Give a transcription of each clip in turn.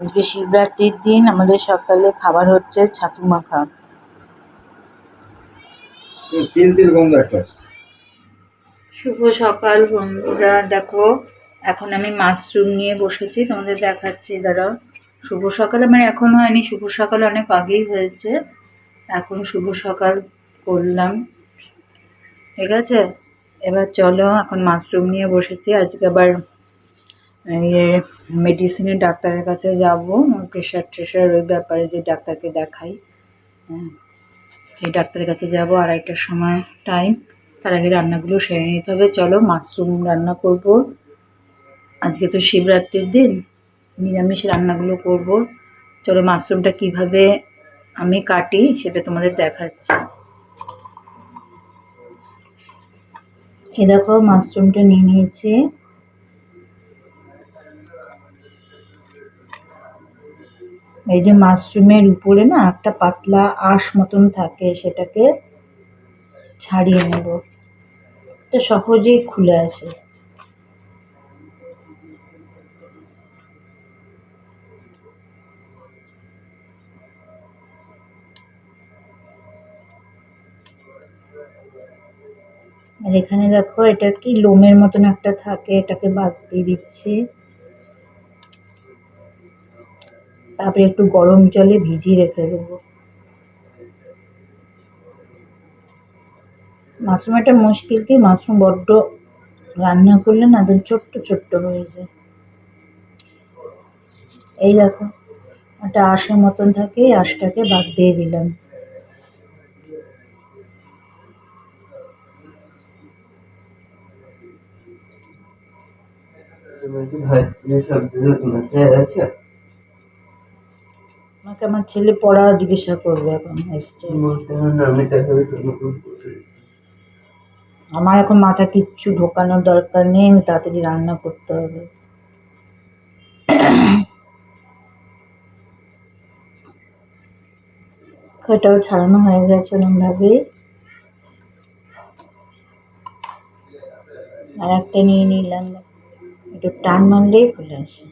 আজকে শিবরাত্রির দিন আমাদের সকালে খাবার হচ্ছে ছাতু মাখা। তিল তিল গন্ধ একটা শুভ সকাল বন্ধুরা দেখো এখন আমি মাশরুম নিয়ে বসেছি তোমাদের দেখাচ্ছি দাঁড়াও। শুভ সকালে মানে এখন হয়নি শুভ সকাল অনেক আগেই হয়েছে। এখন শুভ সকাল করলাম। ঠিক আছে? এবার চলো এখন মাশরুম নিয়ে বসেছি আজকে আবার ইয়ে মেডিসিনের ডাক্তারের কাছে যাব প্রেশার ট্রেশার ওই ব্যাপারে যে ডাক্তারকে দেখাই। হ্যাঁ সেই ডাক্তারের কাছে যাব আড়াইটার সময় টাইম তার আগে রান্নাগুলো সেরে নিতে হবে। চলো মাশরুম রান্না করব। আজকে তো শিবরাত্রির দিন, নিরামিষ রান্নাগুলো করব। চলো মাশরুমটা কীভাবে আমি কাটি সেটা তোমাদের দেখাচ্ছি। এই দেখো মাশরুমটা নিয়ে নিয়েছি। এই যে মাশরুমের উপরে না একটা পাতলা আঁশ মতন থাকে, সেটাকে ছাড়িয়ে নেব। তো সহজেই খুলে আসে। আর এখানে দেখো, এটা কি লোমের মতন একটা থাকে, এটাকে বাদ দিয়ে দিচ্ছি। তারপরে একটু গরম জলে ভিজিয়ে রেখে দেবো। মাশরুম একটা মুশকিল কি, মাশরুম বড্ড রান্না করলে না একদম ছোট্ট ছোট্ট হয়ে যায়। এই দেখো, একটা আঁশের মতন থাকে আঁশটাকে বাদ দিয়ে দিলাম। ভাই সব আছে আমাকে আমার ছেলে পড়া জিজ্ঞাসা করবে এখন, এসছে। আমার এখন মাথা কিচ্ছু ঢোকানোর দরকার নেই, আমি তাড়াতাড়ি রান্না করতে হবে। খোটাও ছাড়ানো হয়ে গেছে ওরমভাবে আর একটা নিয়ে নিলাম। একটু টান মারলেই খুলে আসে।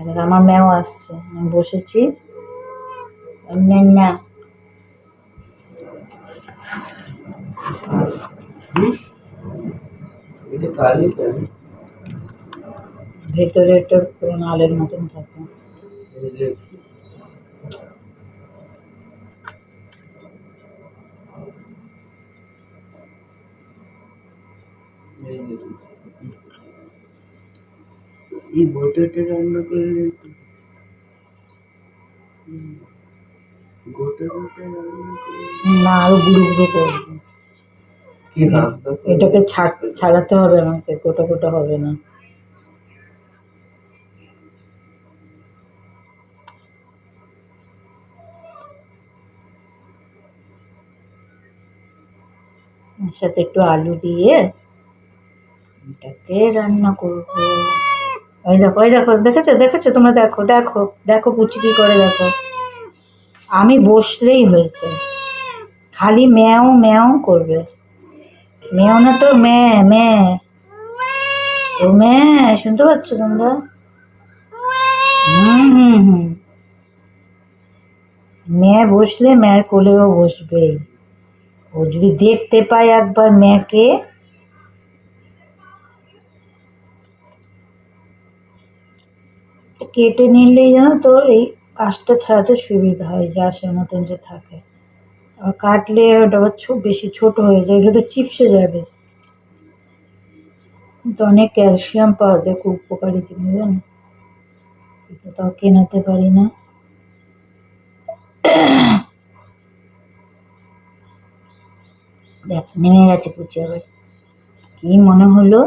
আর আমার ম্যাও আসছে আমি বসেছি না ভেতরে একটা পুরো নালের মতন থাকে এই গোটাটা রান্না করলে গোটা গোটা রান্না না আরও গুঁড়ো গুঁড়ো করব। এটাকে ছাড় ছাড়াতে হবে আমাকে গোটা গোটা হবে না। এর সাথে একটু আলু দিয়ে এটাকে রান্না করব। ওই দেখো ওই দেখো, দেখেছ দেখেছ? তোমরা দেখো দেখো দেখো পুচি কি করে, দেখো। আমি বসলেই হয়েছে। খালি ম্যাও ম্যাও করবে। ম্যাও না তো, মেয়ে মেয়ে। ও মেয়ে, শুনতে পাচ্ছ তোমরা? হুম হুম হুম। মেয়ে বসলে মেয়ের কোলেও বসবেই ও যদি দেখতে পায় একবার মেয়েকে কেটে নিলেই জানো তো এই আঁশটা ছাড়াতে সুবিধা হয়, যা সে মতন যে থাকে। আর কাটলে ওটা আবার বেশি ছোট হয়ে যায়, এগুলো তো চিপসে যাবে। কিন্তু অনেক ক্যালসিয়াম পাওয়া যায়, খুব উপকারী জিনিস জানো। কেনাতে পারি না। দেখ, নেমে গেছে পুচি আবার। কি মনে হলো?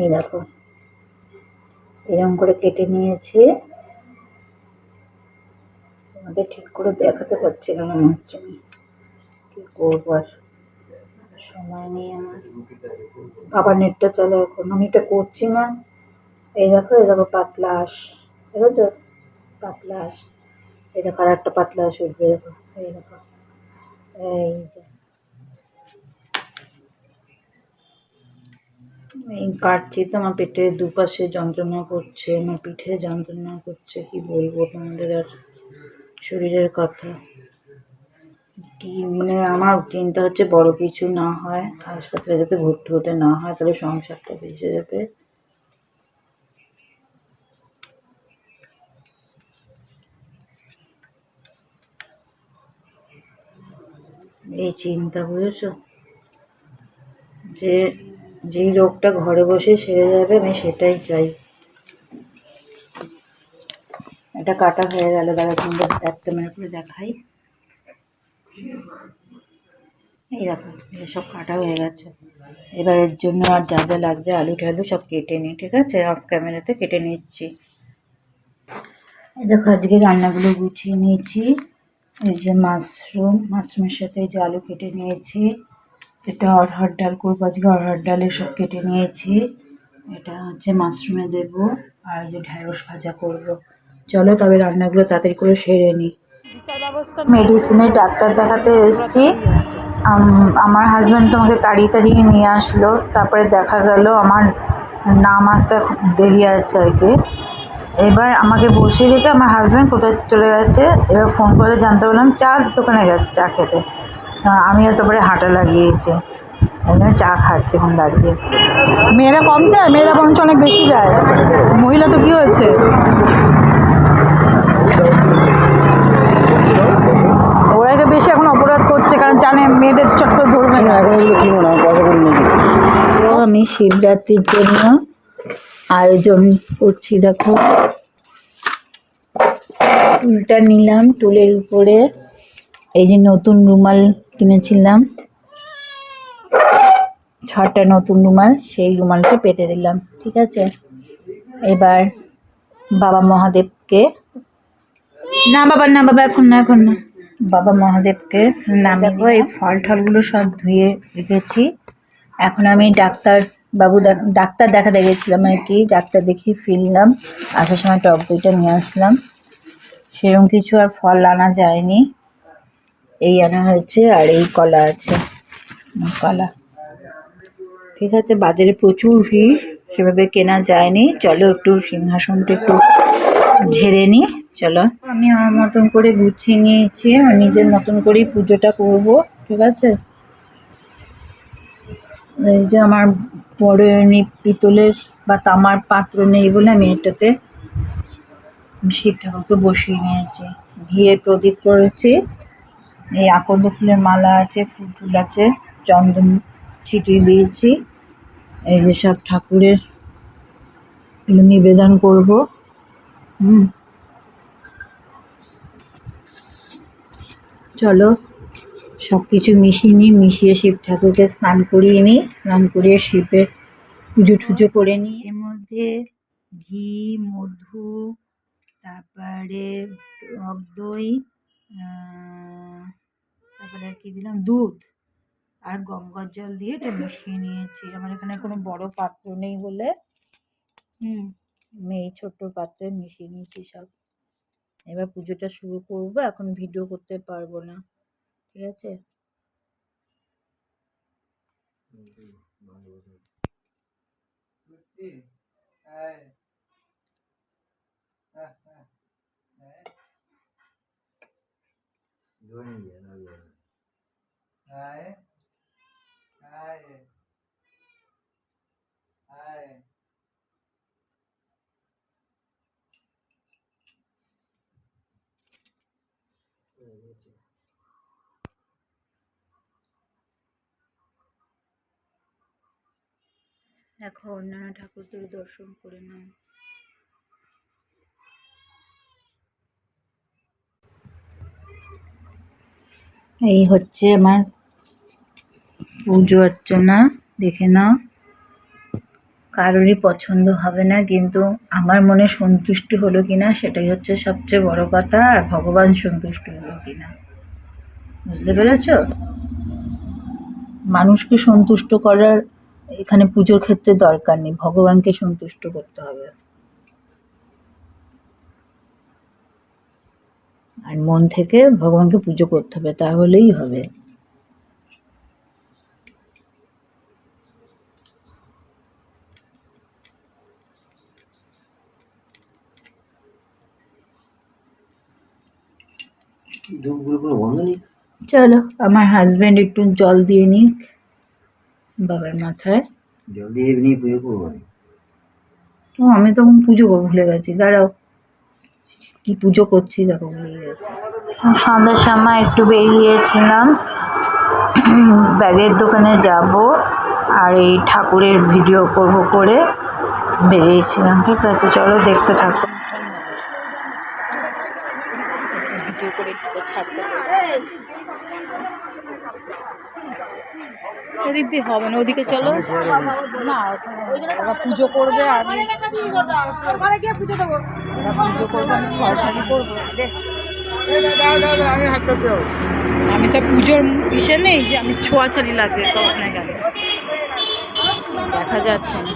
এই দেখো। এরকম করে কেটে নিয়েছে। তোমাদের ঠিক করে দেখাতে পারছি না, মনে হচ্ছে আমি কী করব আর? সময় নেই আমার। আবার নেটটা চলে এখন। আমি এটা করছি না। এই দেখো এই দেখো পাতলা আঁশ। দেখেছ? পাতলা আঁশ। এই দেখো আর একটা পাতলা আঁশ উঠবে, দেখো। এই দেখো। এই যে কাটছি তো, আমার পেটে দুপাশে যন্ত্রণা করছে, আমার পিঠে যন্ত্রণা করছে, কি বলব তোমাদের আর শরীরের কথা। কি মানে আমার চিন্তা হচ্ছে বড় কিছু না হয়, হাসপাতালে যাতে ভর্তি হতে না হয়, তাহলে সংসারটা বেঁচে যাবে। এই চিন্তা, বুঝেছ? যে যেই রোগটা ঘরে বসে সেরে যাবে, আমি সেটাই চাই। এটা কাটা হয়ে গেল দাদা তোমাদের একটা মিনিট করে দেখাই। এই দেখো সব কাটা হয়ে গেছে। এবার এর জন্য আর যা যা লাগবে, আলু টালু সব কেটে নিই, ঠিক আছে? অফ ক্যামেরাতে কেটে নিচ্ছি। এই দেখো, আজকে রান্নাগুলো গুছিয়ে নিয়েছি। এই যে মাশরুম, মাশরুমের সাথে যে আলু কেটে নিয়েছি। এটা অরহর ডাল করব আজকে অরহর ডালে সব কেটে নিয়েছি। এটা হচ্ছে মাশরুমে দেব, আর যে ঢ্যাঁড়স ভাজা করব। চলো তবে রান্নাগুলো তাড়াতাড়ি করে সেরে নিই মেডিসিনে ডাক্তার দেখাতে এসেছি। আম- আমার হাজব্যান্ড আমাকে তাড়িয়ে তাড়িয়ে নিয়ে আসলো। তারপরে দেখা গেল আমার নাম আসতে দেরি আছে আর কি। এবার আমাকে বসিয়ে রেখে আমার হাজব্যান্ড কোথায় চলে গেছে, এবার ফোন করে জানতে পারলাম চা দোকানে গেছে, চা খেতে। আমিও তারপরে হাঁটা লাগিয়েছি। এই জন্য চা খাচ্ছি এখন দাঁড়িয়ে। মেয়েরা কম যায়? মেয়েরা বরঞ্চ অনেক বেশি যায়। মহিলা তো কি হয়েছে? ওরা তো বেশি এখন অপরাধ করছে, কারণ জানে মেয়েদের চট করে ধরবে না। তো আমি শিবরাত্রির জন্য আয়োজন করছি, দেখো। টুলটা নিলাম টুলের উপরে। এই যে নতুন রুমাল কিনেছিলাম। ছটা নতুন রুমাল সেই রুমালটা পেতে দিলাম ঠিক আছে? এবার বাবা মহাদেবকে না বাবা না বাবা এখন না এখন না। বাবা মহাদেবকে নামাবো এই ফল টলগুলো সব ধুয়ে রেখেছি। এখন আমি ডাক্তার বাবু দেখ- ডাক্তার দেখাতে গেছিলাম আর কি ডাক্তার দেখিয়ে ফিরলাম। আসার সময় টক দইটা নিয়ে আসলাম। সেরকম কিছু আর ফল আনা যায়নি। এই আনা হয়েছে আর এই কলা আছে। কলা। ঠিক আছে, বাজারে প্রচুর ভিড়, সেভাবে কেনা যায়নি। চলো একটু সিংহাসনটা একটু ঝেড়ে নিই চলো। আমি আমার মতন করে গুছিয়ে নিয়েছি আমার নিজের মতন করেই পুজোটা করব, ঠিক আছে? এই যে আমার বড় এমনি পিতলের বা তামার পাত্র নেই বলে আমি এটাতে শিব ঠাকুরকে বসিয়ে নিয়েছি। ঘিয়ের প্রদীপ করেছি এই আকন্দ ফুলের মালা আছে, ফুল টুল আছে, চন্দন ছিটিয়ে দিয়েছি। এই যে সব ঠাকুরের নিবেদন করব। হুম। চলো সব কিছু মিশিয়ে নিই, মিশিয়ে শিব ঠাকুরকে স্নান করিয়ে নিই, স্নান করিয়ে শিবের পুজো টুজো করে নিই। এর মধ্যে ঘি, মধু, তারপরে টক দই কি দিলাম, দুধ আর গঙ্গার জল দিয়ে এটা মিশিয়ে নিয়েছি। আমার এখানে কোনো বড় পাত্র নেই বলে। হুম এই ছোট্ট পাত্রে মিশিয়ে নিয়েছি সব। এবার পুজোটা শুরু করব, এখন ভিডিও করতে পারব না, ঠিক আছে? দেখো অন্যান্য ঠাকুরদের দর্শন করে নাও। এই হচ্ছে আমার পুজো অর্চনা, দেখে নাও। কারোরই পছন্দ হবে না, কিন্তু আমার মনে সন্তুষ্ট হলো কিনা সেটাই হচ্ছে সবচেয়ে বড় কথা, আর ভগবান সন্তুষ্ট হলো কিনা। বুঝতে পেরেছ? মানুষকে সন্তুষ্ট করার এখানে পুজোর ক্ষেত্রে দরকার নেই, ভগবানকে সন্তুষ্ট করতে হবে। আর মন থেকে ভগবানকে পুজো করতে হবে, তাহলেই হবে। ধূপগুলো কোনো বন্ধ নেই চলো আমার হাজব্যান্ড একটু জল দিয়ে নিক। বাবার মাথায়। জল দিয়ে পুজো করব আমি। ও আমি তখন পুজো করব ভুলে গেছি। দাঁড়াও। কি পুজো করছি দেখো ভুলে গেছি। সন্ধ্যার সময় একটু বেরিয়েছিলাম। ব্যাগের দোকানে যাব আর এই ঠাকুরের ভিডিও করব করে বেরিয়েছিলাম। ঠিক আছে চলো দেখতে থাকো ভিডিও করে ছাড়তে ওদিক দিয়ে হবে না ওদিকে চলো। না ওরা পুজো করবে আর আমি ওরা পুজো করবে আমি ছড়ছড়ি করব আমি তো পুজোর ইসে নেই যে আমি ছোঁয়াছাড়ি লাগবে কখনো গেলে। দেখা যাচ্ছে না।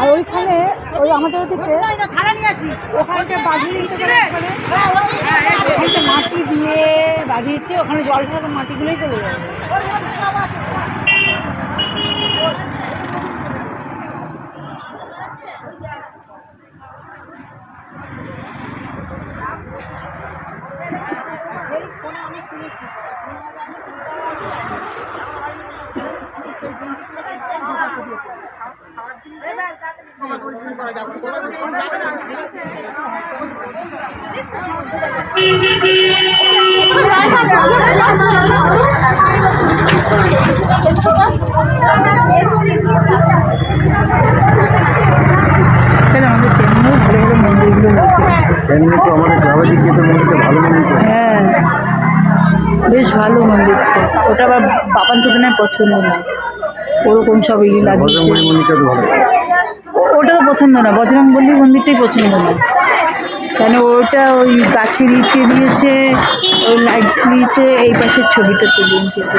আর ওইখানে ওই আমাদের ওদিকে ওখানে ওখানটা মাটি দিয়ে বাজিয়েছে ওখানে জল ঢাকা মাটিগুলোই চলে যাবে। এমনি তো আমাদের মন্দিরটা ভালো মন্দির হ্যাঁ বেশ ভালো মন্দিরটা ওটা আবার বাবার পছন্দ না। ওরকম সব ই লাগিয়েছে। মন্দিরটা তো ভালো। ও- ওটাও পছন্দ না। বজরং বল্লী মন্দিরটাই পছন্দ না। কেন ওটা ওই গাছের ইটে দিয়েছে ওই লাইট দিয়েছে এই পাশের ছবিটা তুলিয়ে কিন্তু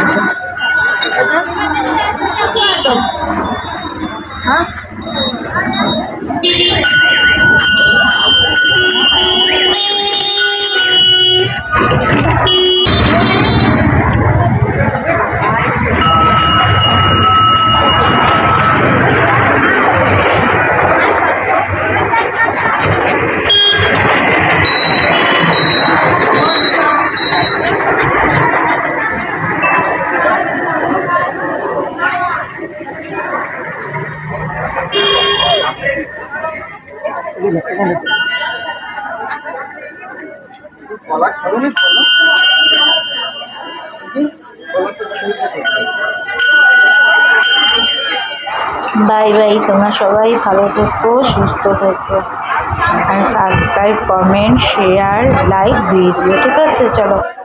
বাই বাই, তোমরা সবাই ভালো থেকো, সুস্থ থেকো। আর সাবস্ক্রাইব কমেন্ট শেয়ার লাইক দিয়ে দিও ঠিক আছে? চলো।